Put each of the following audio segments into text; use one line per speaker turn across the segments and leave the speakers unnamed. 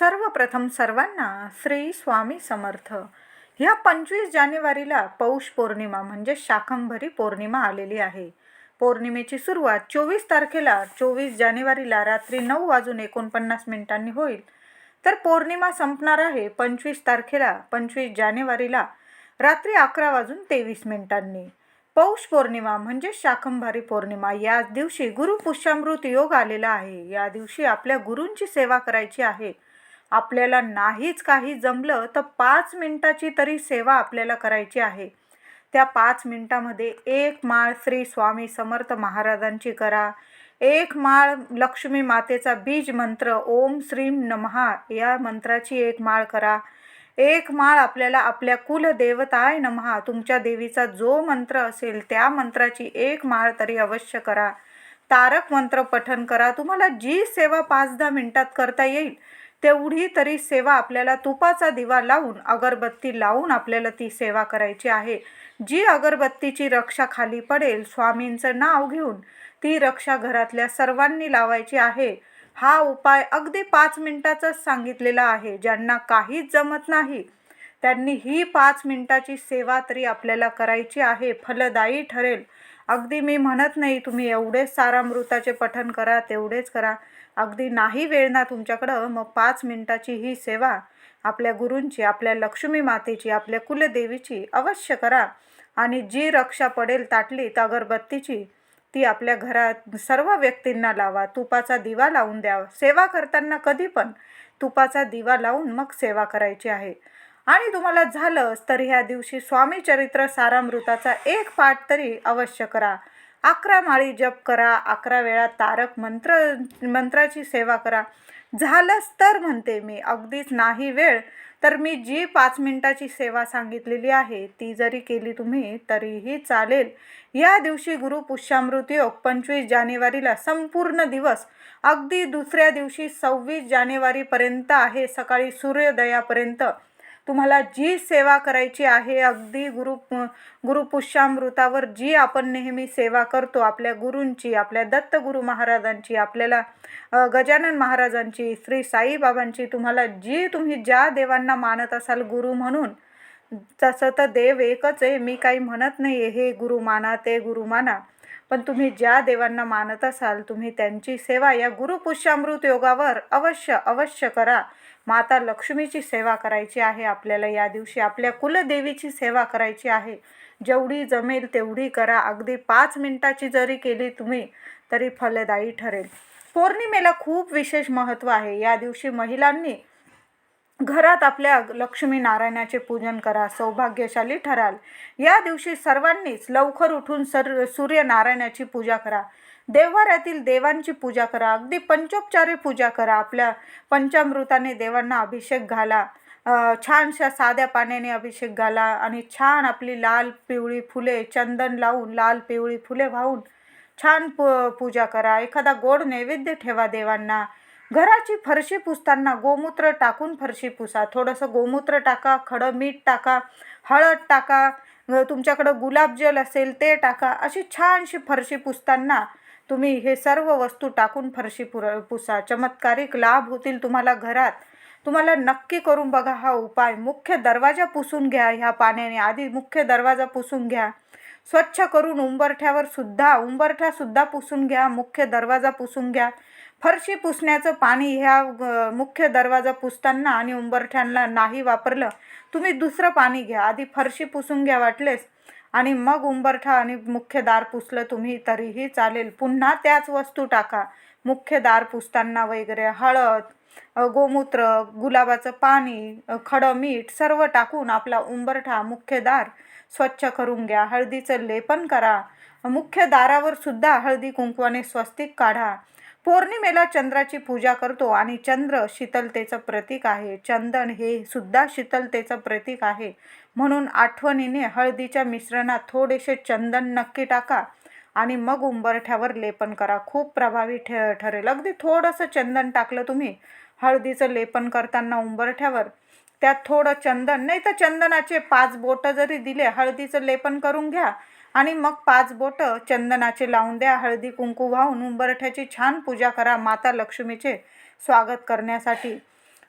सर्वप्रथम सर्वांना श्री स्वामी समर्थ. ह्या पंचवीस जानेवारीला पौष पौर्णिमा म्हणजे शाकंभरी पौर्णिमा आलेली आहे. पौर्णिमेची सुरुवात चोवीस तारखेला चोवीस जानेवारीला रात्री नऊ वाजून एकोणपन्नास मिनिटांनी होईल. तर पौर्णिमा संपणार आहे पंचवीस तारखेला पंचवीस जानेवारीला रात्री अकरा वाजून तेवीस मिनिटांनी. पौष पौर्णिमा म्हणजे शाकंभारी पौर्णिमा. या दिवशी गुरु पुष्यामृत योग आलेला आहे. या दिवशी आपल्या गुरूंची सेवा करायची आहे. आपल्याला नाहीच काही जमलं तर पाच मिनटाची तरी सेवा आपल्याला करायची आहे. त्या पाच मिनिटामध्ये एक माळ श्री स्वामी समर्थ महाराजांची करा. एक माळ लक्ष्मी मातेचा बीज मंत्र ओम श्रीम नमहा या मंत्राची एक माळ करा. एक माळ आपल्याला आपल्या कुलदेवताय नमहा तुमच्या देवीचा जो मंत्र असेल त्या मंत्राची एक माळ तरी अवश्य करा. तारक मंत्र पठन करा. तुम्हाला जी सेवा पाच दहा मिनटात करता येईल तेवढी तरी सेवा आपल्याला तुपाचा दिवा लावून अगरबत्ती लावून आपल्याला ती सेवा करायची आहे. जी अगरबत्तीची रक्षा खाली पडेल स्वामींचं नाव घेऊन ती रक्षा घरातल्या सर्वांनी लावायची आहे. हा उपाय अगदी पाच मिनिटाचाच सांगितलेला आहे. ज्यांना काहीच जमत नाही त्यांनी ही पाच मिनिटाची सेवा तरी आपल्याला करायची आहे. फलदायी ठरेल. अगदी मी म्हणत नाही तुम्ही एवढेच सारामृताचे पठन करा तेवढेच करा. अगदी नाही वेळ ना तुमच्याकडं. मग पाच मिनिटाची ही सेवा आपल्या गुरूंची आपल्या लक्ष्मी मातेची आपल्या कुलदेवीची अवश्य करा. आणि जी रक्षा पडेल ताटलीत अगरबत्तीची ती आपल्या घरात सर्व व्यक्तींना लावा. तुपाचा दिवा लावून द्यावा सेवा करताना कधी पण तुपाचा दिवा लावून मग सेवा करायची आहे. आणि तुम्हाला झालंच तर ह्या दिवशी स्वामी चरित्र सारामृताचा एक पाठ तरी अवश्य करा. अकरा माळी जप करा अकरा वेळा तारक मंत्र मंत्राची सेवा करा. झालंच तर म्हणते मी अगदीच नाही वेळ. तर मी जी पाच मिनिटाची सेवा सांगितलेली आहे ती जरी केली तुम्ही तरीही चालेल. या दिवशी गुरु पुष्यामृत योग पंचवीस जानेवारीला संपूर्ण दिवस अगदी दुसऱ्या दिवशी सव्वीस जानेवारीपर्यंत आहे सकाळी सूर्योदयापर्यंत. तुम्हाला जी सेवा करायची आहे अगदी गुरु गुरुपुष्यामृतावर जी आपण नेहमी सेवा करतो आपल्या गुरूंची आपल्या दत्तगुरू महाराजांची आपल्याला गजानन महाराजांची श्री साईबाबांची तुम्हाला जी तुम्ही ज्या देवांना मानत असाल गुरु म्हणून तसं तर देव एकच आहे मी काही म्हणत नाही हे गुरु माना ते गुरु माना. पण तुम्ही ज्या देवांना मानत असाल तुम्ही त्यांची सेवा या गुरुपुष्यामृत योगावर अवश्य अवश्य करा. माता लक्ष्मीची सेवा करायची आहे आपल्याला या दिवशी. आपल्या कुलदेवीची सेवा करायची आहे. जेवढी जमेल तेवढी करा. अगदी पाच मिनिटाची जरी केली तुम्ही तरी फलदायी ठरेल. पौर्णिमेला खूप विशेष महत्त्व आहे. या दिवशी महिलांनी घरात आपल्या लक्ष्मी नारायणाचे पूजन करा. सौभाग्यशाली ठराल. या दिवशी सर्वांनीच लवकर उठून सर सूर्यनारायणाची पूजा करा. देव्हाऱ्यातील देवांची पूजा करा. अगदी पंचोपचारी पूजा करा. आपल्या पंचामृताने देवांना अभिषेक घाला. छानशा साध्या पाण्याने अभिषेक घाला आणि छान आपली लाल पिवळी फुले चंदन लावून लाल पिवळी फुले वाहून छान पू पूजा करा. एखादा गोड नैवेद्य ठेवा देवांना. घराची फरशी पुसताना गोमूत्र टाकून फरशी पुसा. थोडंसं गोमूत्र टाका खडं मीठ टाका हळद टाका तुमच्याकडं गुलाबजल असेल ते टाका. अशी छानशी फरशी पुसताना तुम्ही हे सर्व वस्तू टाकून फरशी पुर पुसा. चमत्कारिक लाभ होतील तुम्हाला घरात. तुम्हाला नक्की करून बघा हा उपाय. मुख्य दरवाजा पुसून घ्या ह्या पाण्याने. आधी मुख्य दरवाजा पुसून घ्या. स्वच्छ करून उंबरठ्यावर सुद्धा उंबरठा सुद्धा पुसून घ्या. मुख्य दरवाजा पुसून घ्या. फरशी पुसण्याचं पाणी ह्या मुख्य दरवाजा पुसताना आणि उंबरठ्यांना नाही वापरलं तुम्ही दुसरं पाणी घ्या. आधी फरशी पुसून घ्या वाटलेस आणि मग उंबरठा आणि मुख्य दार पुसलं तुम्ही तरीही चालेल. पुन्हा त्याच वस्तू टाका. मुख्य दार पुसताना वगैरे हळद गोमूत्र गुलाबाचं पाणी खडं मीठ सर्व टाकून आपला उंबरठा मुख्य दार स्वच्छ करून घ्या. हळदीचं लेपन करा. मुख्य दारावर सुद्धा हळदी कुंकवाने स्वस्तिक काढा. पौर्णिमेला चंद्राची पूजा करतो आणि चंद्र शीतलतेचं प्रतीक आहे. चंदन हे सुद्धा शीतलतेचं प्रतीक आहे. म्हणून आठवणीने हळदीच्या मिश्रणात थोडेसे चंदन नक्की टाका आणि मग उंबरठ्यावर लेपन करा. खूप प्रभावी ठे ठरेल. अगदी थोडंसं चंदन टाकलं तुम्ही हळदीचं लेपन करताना उंबरठ्यावर त्यात थोडं चंदन नाही तर चंदनाचे पाच बोटं जरी दिले हळदीचं लेपन करून घ्या. आणि मग पाच बोटं चंदनाचे लावून द्या हळदी कुंकू वाहून उंबरठ्याची छान पूजा करा माता लक्ष्मीचे स्वागत करण्यासाठी.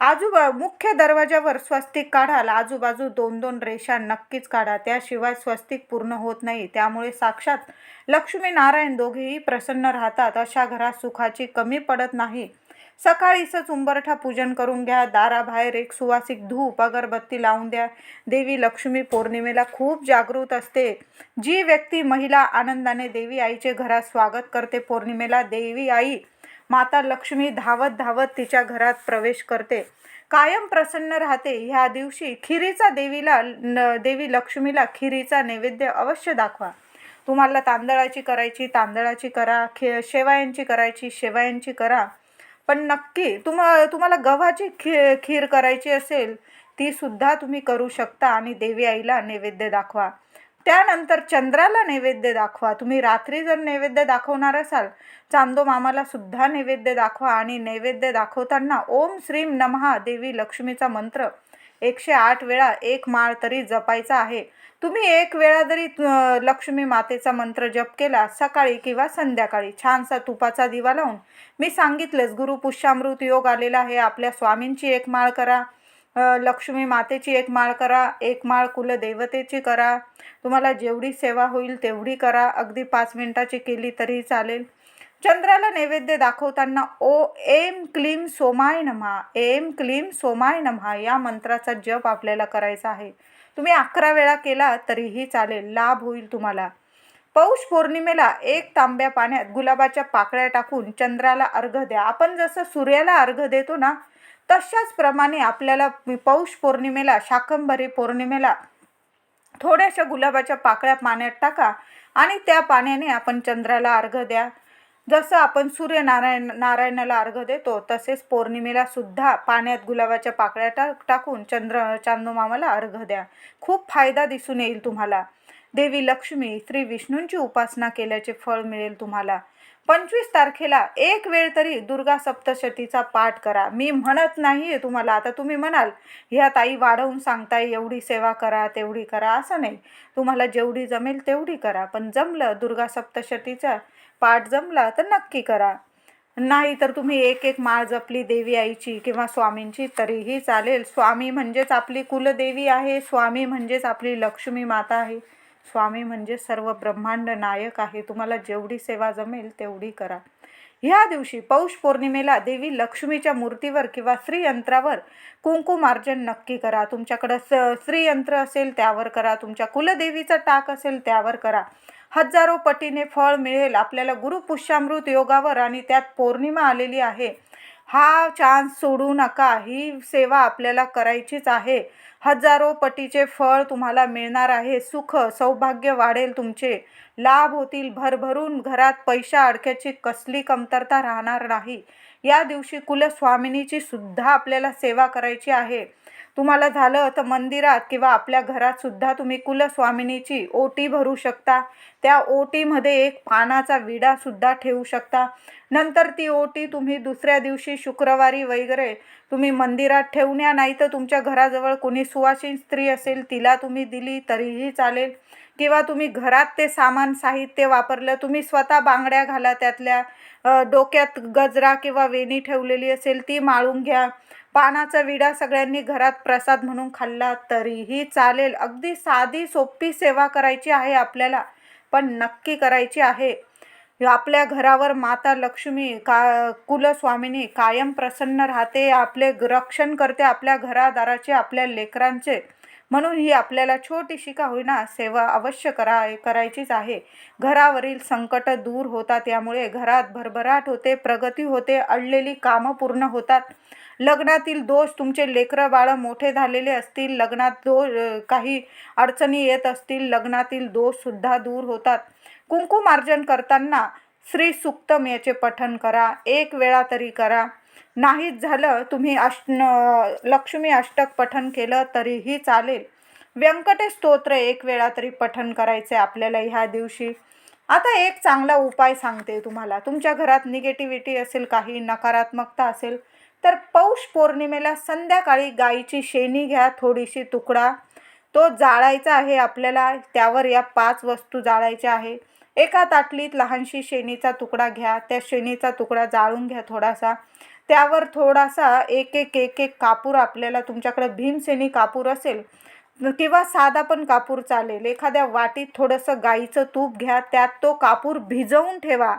आजूबा मुख्य दरवाजावर स्वस्तिक काढाल. आजूबाजू दोन दोन रेषा नक्कीच काढा. त्याशिवाय स्वस्तिक पूर्ण होत नाही. त्यामुळे साक्षात लक्ष्मी नारायण दोघेही प्रसन्न राहतात. अशा घरात सुखाची कमी पडत नाही. सकाळीच उंबरठा पूजन करून घ्या दाराबाहेर एक सुवासिक धूप अगरबत्ती लावून द्या. देवी लक्ष्मी पौर्णिमेला खूप जागृत असते. जी व्यक्ती महिला आनंदाने देवी आईचे घरात स्वागत करते पौर्णिमेला देवी आई माता लक्ष्मी धावत धावत तिच्या घरात प्रवेश करते. कायम प्रसन्न राहते. ह्या दिवशी खिरीचा देवीला न- देवी लक्ष्मीला खिरीचा नैवेद्य अवश्य दाखवा. तुम्हाला तांदळाची करायची तांदळाची करा खे शेवायांची करायची शेवायांची करा. पण नक्की तुम तुम्हाला गव्हाची खी खीर करायची असेल ती सुद्धा तुम्ही करू शकता आणि देवी आईला नैवेद्य दाखवा. त्यानंतर चंद्राला नैवेद्य दाखवा. तुम्ही रात्री जर नैवेद्य दाखवणार असाल चांदो मामाला सुद्धा नैवेद्य दाखवा आणि नैवेद्य दाखवताना ओम श्रीम नमहा देवी लक्ष्मीचा मंत्र एकशे आठ वेळा एक माळ तरी जपायचा आहे. तुम्ही एक वेळा जरी लक्ष्मी मातेचा मंत्र जप केला सकाळी किंवा संध्याकाळी छानसा तुपाचा दिवा लावून मी सांगितलंच गुरु पुष्यामृत योग आलेला आहे आपल्या स्वामींची एक माळ करा लक्ष्मी मातेची एक माळ करा एक माळ कुलदेवतेची करा तुम्हाला जेवढी सेवा होईल तेवढी करा अगदी पाच मिनिटाची केली तरी चालेल. चंद्राला नैवेद्य दाखवताना ओ एम क्लीम सोमाय नमहा एम क्लीम सोमाय नमहा या मंत्राचा जप आपल्याला करायचा आहे. तुम्ही अकरा वेळा केला तरीही चालेल लाभ होईल तुम्हाला. पौष पौर्णिमेला एक तांब्या पाण्यात गुलाबाच्या पाकळ्या टाकून चंद्राला अर्घ द्या. आपण जसं सूर्याला अर्घ देतो ना तशाच प्रमाणे आपल्याला पौष पौर्णिमेला शाकंभरी पौर्णिमेला थोड्याशा गुलाबाच्या पाकळ्या पाण्यात टाका आणि त्या पाण्याने आपण चंद्राला अर्घ द्या. जसं आपण सूर्यनारायण नारायणाला अर्घ देतो तसेच पौर्णिमेला सुद्धा पाण्यात गुलाबाच्या पाकळ्या टाक टाकून चंद्र चांदोमामाला अर्घ द्या. खूप फायदा दिसून येईल तुम्हाला. देवी लक्ष्मी श्री विष्णूंची उपासना केल्याचे फळ मिळेल तुम्हाला. पंचवीस तारखेला एक वेळ तरी दुर्गा सप्तशतीचा पाठ करा. मी म्हणत नाही आहे तुम्हाला. आता तुम्ही म्हणाल ह्या ताई वाढवून सांगताय एवढी सेवा करा तेवढी करा. असं नाही. तुम्हाला जेवढी जमेल तेवढी करा. पण जमलं दुर्गा सप्तशतीचा पाठ जमला तर नक्की करा. नाही तर तुम्ही एक एक माळ जपली देवी आईची किंवा स्वामींची तरीही चालेल. स्वामी म्हणजेच आपली कुलदेवी आहे. स्वामी म्हणजेच आपली लक्ष्मी माता आहे. स्वामी म्हणजे सर्व ब्रह्मांड नायक आहे. तुम्हाला जेवढी सेवा जमेल तेवढी करा. ह्या दिवशी पौष पौर्णिमेला देवी लक्ष्मीच्या मूर्तीवर किंवा श्रीयंत्रावर कुंकुमार्जन नक्की करा. तुमच्याकडं स श्रीयंत्र असेल त्यावर करा. तुमच्या कुलदेवीचा टाक असेल त्यावर करा. हजारो पटीने फळ मिळेल आपल्याला गुरुपुष्यामृत योगावर आणि त्यात पौर्णिमा आलेली आहे. हा चान्स सोडू नका ही सेवा आपल्याला करायचीच आहे. हजारो पटीचे फळ तुम्हाला मिळणार आहे. सुख सौभाग्य वाढेल तुमचे. लाभ होतील. भरभरून घरात पैशा अडक्याची कसली कमतरता राहणार नाही. या दिवशी कुलस्वामिनीची सुद्धा आपल्याला सेवा करायची आहे. तुम्हाला झालं तर मंदिरात किंवा आपल्या घरात सुद्धा तुम्ही कुलस्वामिनीची ओटी भरू शकता. त्या ओटीमध्ये एक पानाचा विडा सुद्धा ठेवू शकता. नंतर ती ओटी तुम्ही दुसऱ्या दिवशी शुक्रवारी वगैरे तुम्ही मंदिरात ठेवण्या नाही तर तुमच्या घराजवळ कोणी सुवासीन स्त्री असेल तिला तुम्ही दिली तरीही चालेल. किंवा तुम्ही घरात ते सामान साहित्य वापरलं तुम्ही स्वतः बांगड्या घाला त्यातल्या डोक्यात गजरा किंवा वेणी ठेवलेली असेल ती माळून घ्या. पानाचा विडा सगळ्यांनी घरात प्रसाद म्हणून खाल्ला तरीही चालेल. अगदी साधी सोपी सेवा करायची आहे आपल्याला पण नक्की करायची आहे. आपल्या घरावर माता लक्ष्मी का कुलस्वामिनी कायम प्रसन्न राहते आपले रक्षण करते आपल्या घरादाराचे आपल्या लेकरांचे. म्हणून ही आपल्याला छोटीशी का होईना सेवा अवश्य करा करायचीच आहे. घरावरील संकट दूर होतात यामुळे घरात भरभराट होते प्रगती होते अडलेली कामं पूर्ण होतात. लग्नातील दोष तुमचे लेकरं बाळं मोठे झालेले असतील लग्नात दो काही अडचणी येत असतील लग्नातील दोषसुद्धा दूर होतात. कुंकुमार्जन करताना श्री सुक्तम याचे पठन करा एक वेळा तरी करा. नाहीच झालं तुम्ही अष्ट लक्ष्मी अष्टक पठन केलं तरीही चालेल. व्यंकटेश स्तोत्र एक वेळा तरी पठन करायचे आपल्याला ह्या दिवशी. आता एक चांगला उपाय सांगते तुम्हाला. तुमच्या घरात निगेटिव्हिटी असेल काही नकारात्मकता असेल तर पौष पौर्णिमेला संध्याकाळी गाईची शेणी घ्या थोडीशी तुकडा. तो जाळायचा आहे आपल्याला त्यावर या पाच वस्तू जाळायच्या आहे. एका ताटलीत लहानशी शेणीचा तुकडा घ्या त्या शेणीचा तुकडा जाळून घ्या थोडासा. त्यावर थोडासा एक एक एक एक कापूर आपल्याला तुमच्याकडे भीमसेनी कापूर असेल किंवा साधा पण कापूर चालेल. एखाद्या वाटीत थोडंसं गाईचं तूप घ्या त्यात तो कापूर भिजवून ठेवा.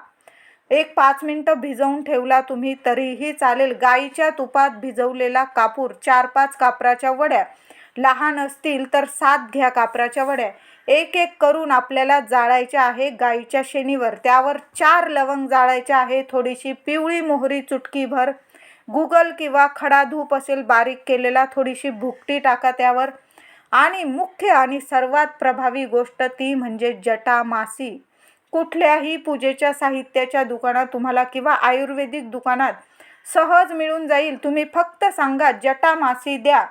एक पाच मिनटं भिजवून ठेवला तुम्ही तरीही चालेल. गाईच्या तुपात भिजवलेला कापूर चार पाच कापराच्या वड्या. लहान असतील तर सात घ्या कापराच्या वड्या. एक एक करून आपल्याला जाळायच्या आहे गाईच्या शेणीवर. त्यावर चार लवंग जाळायच्या आहे. थोडीशी पिवळी मोहरी चुटकीभर. गुगल किंवा खडा धूप असेल बारीक केलेला थोडीशी भुकटी टाका त्यावर. आणि मुख्य आणि सर्वात प्रभावी गोष्ट ती म्हणजे जटामासी. कुठल्याही पूजेच्या साहित्याच्या दुकानात तुम्हाला किंवा आयुर्वेदिक दुकानात सहज मिळून जाईल. तुम्ही फक्त सांगा जटा मासी द्या.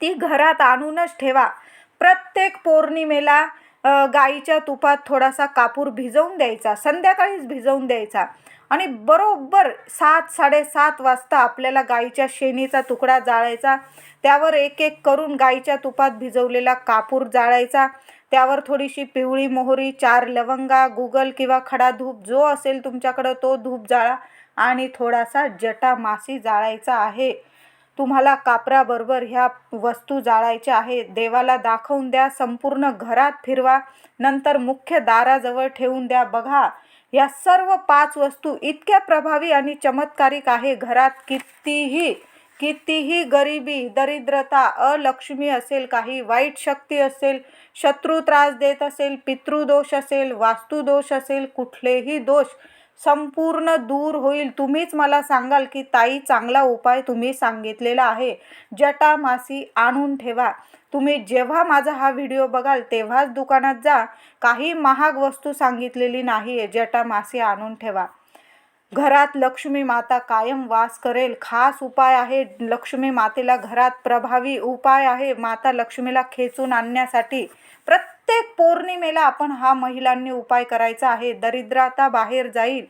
ती घरात आणूनच ठेवा. प्रत्येक पौर्णिमेला गाईच्या तुपात थोडासा कापूर भिजवून द्यायचा. संध्याकाळीच भिजवून द्यायचा. आणि बरोबर सात साडेसात वाजता आपल्याला गाईच्या शेणीचा तुकडा जाळायचा. त्यावर एक एक करून गाईच्या तुपात भिजवलेला कापूर जाळायचा. त्यावर थोडीशी पिवळी मोहरी चार लवंगा गुगल किंवा खडा धूप जो असेल तुमच्याकडं तो धूप जाळा आणि थोडासा जटा मासी जाळायचा आहे. तुम्हाला कापराबरोबर ह्या वस्तू जाळायच्या आहेत. देवाला दाखवून द्या संपूर्ण घरात फिरवा नंतर मुख्य दाराजवळ ठेवून द्या. बघा या सर्व पाच वस्तू इतक्या प्रभावी आणि चमत्कारिक आहे. घरात कितीही कितीही गरिबी दरिद्रता अलक्ष्मी असेल काही वाईट शक्ती असेल शत्रू त्रास देत असेल पितृदोष असेल वास्तुदोष असेल कुठलेही दोष संपूर्ण दूर होईल. तुम्हीच मला सांगाल की ताई चांगला उपाय तुम्ही सांगितलेला आहे. जटा मासी आणून ठेवा. तुम्ही जेव्हा माझा हा व्हिडिओ बघाल तेव्हाच दुकानात जा. काही महाग वस्तू सांगितलेली नाही आहे जटा मासी आणून ठेवा. घरात लक्ष्मी माता कायम वास करेल. खास उपाय आहे. लक्ष्मी मातेला घरात प्रभावी उपाय आहे. माता लक्ष्मीला खेचून आणण्यासाठी प्रत्येक पौर्णिमेला आपण हा महिलांनी उपाय करायचा आहे. दरिद्रता बाहेर जाईल.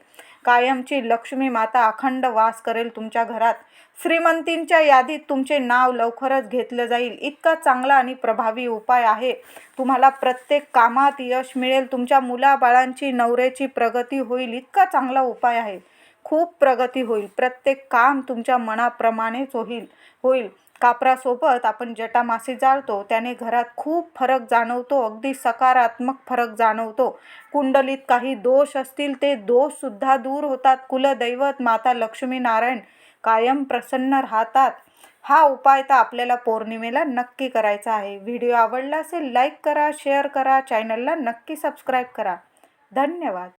कायमची लक्ष्मी माता अखंड वास करेल तुमच्या घरात. श्रीमंतींच्या यादीत तुमचे नाव लवकरच घेतलं जाईल. इतका चांगला आणि प्रभावी उपाय आहे. तुम्हाला प्रत्येक कामात यश मिळेल. तुमच्या मुलाबाळांची नवऱ्याची प्रगती होईल. इतका चांगला उपाय आहे. खूप प्रगती होईल. प्रत्येक काम तुमच्या मनाप्रमाणेच होईल. होईल. कापरासोबत आपण जटामासी जाळतो. त्याने घरात खूप फरक जाणवतो. अगदी सकारात्मक फरक जाणवतो. कुंडलीत काही दोष असतील ते दोषसुद्धा दूर होतात. कुलदैवत माता लक्ष्मी नारायण कायम प्रसन्न राहतात. हा उपाय तर आपल्याला पौर्णिमेला नक्की करायचा आहे. व्हिडिओ आवडला असेल लाईक करा शेअर करा चॅनलला नक्की सबस्क्राईब करा. धन्यवाद.